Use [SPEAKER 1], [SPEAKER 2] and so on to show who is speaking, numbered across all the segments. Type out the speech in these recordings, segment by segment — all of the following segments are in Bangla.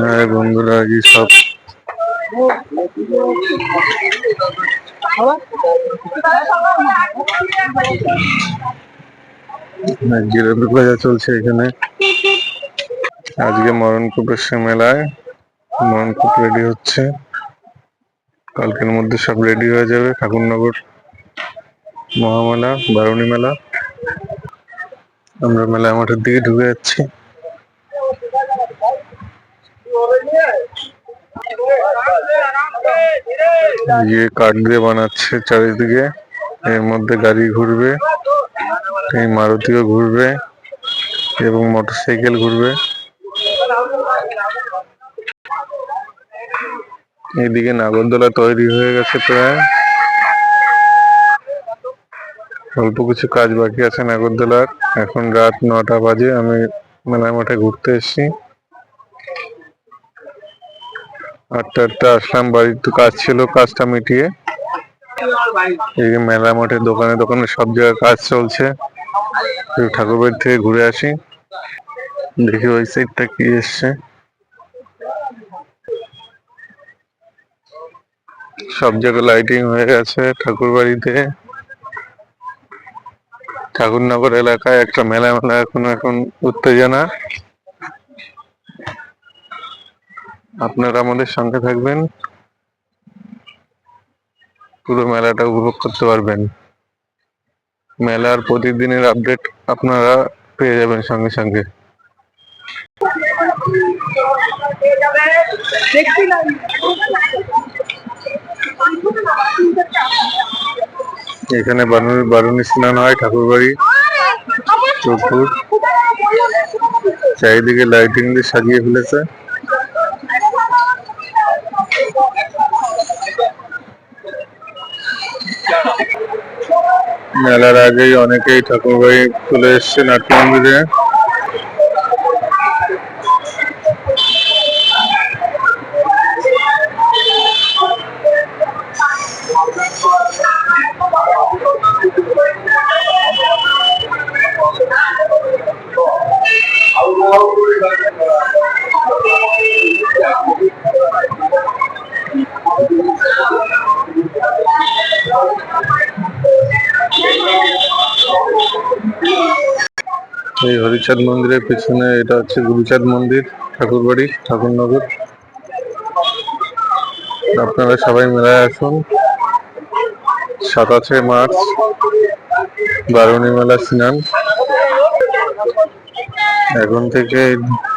[SPEAKER 1] হ্যাঁ বন্ধুরা আজকে সব চলছে এখানে। আজকে মরণকূপ সে মেলায় মরণকূপ রেডি হচ্ছে। কালকের মধ্যে সব রেডি হয়ে যাবে। ঠাকুরনগর মহামেলা, বারুণী মেলা। আমরা মেলা মাঠের দিকে ঢুকে যাচ্ছি। ইয়ে কাঠ দিয়ে বানাচ্ছে চারিদিকে। এর মধ্যে গাড়ি ঘুরবে, এই মারুতিও ঘুরবে এবং মোটরসাইকেল ঘুরবে। এইদিকে নাগরদোলা তৈরি হয়ে গেছে প্রায়। অল্প কিছু কাজ বাকি আছে নাগরদোলার। এখন রাত নটা বাজে, আমি মেলা মাঠে ঘুরতে এসেছি। আটটা আসলাম, বাড়ির তো কাজ ছিল, কাজটা মিটিয়ে। এই যে মেলা মাঠে দোকানে দোকানে সব জায়গায় কাজ চলছে। ঠাকুর বাড়ি থেকে ঘুরে আসি। দেখি ওই সাইডটা কি এসছে। সব জায়গায় লাইটিং হয়ে গেছে ঠাকুর বাড়িতে ঠাকুরনগর এলাকায় একটা মেলা মেলা এখন এখন উত্তেজনা। আপনারা আমাদের সঙ্গে থাকবেন। পুরো মেলাটা উপভোগ করতে পারবেন। মেলার প্রতিদিনের আপডেট আপনারা পেয়ে যাবেন সঙ্গে সঙ্গে। এখানে বারুণী বারুণী স্নান হয় ঠাকুর বাড়ি। পুকুর চারিদিকে লাইটিং দিয়ে সাজিয়ে ফেলেছে। মেলার আগেই অনেকেই ঠাকুর বাড়ি চলে এসছে নাট্য মন্দিরে এই হরিচাঁদ মন্দিরের পিছনে এটা হচ্ছে গুরুচাঁদ মন্দির ঠাকুর বাড়ি ঠাকুরনগর। আপনারা সবাই মেলায় আসুন। সাতাশে মার্চ বারুণী মেলা স্নান। এখন থেকে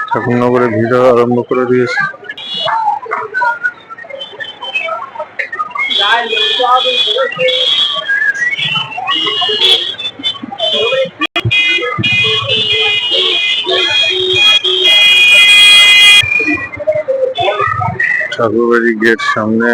[SPEAKER 1] ঠাকুরনগরে ভিড় আরম্ভ করে দিয়েছে। ঠাকুরবাড়ি গেট সামনে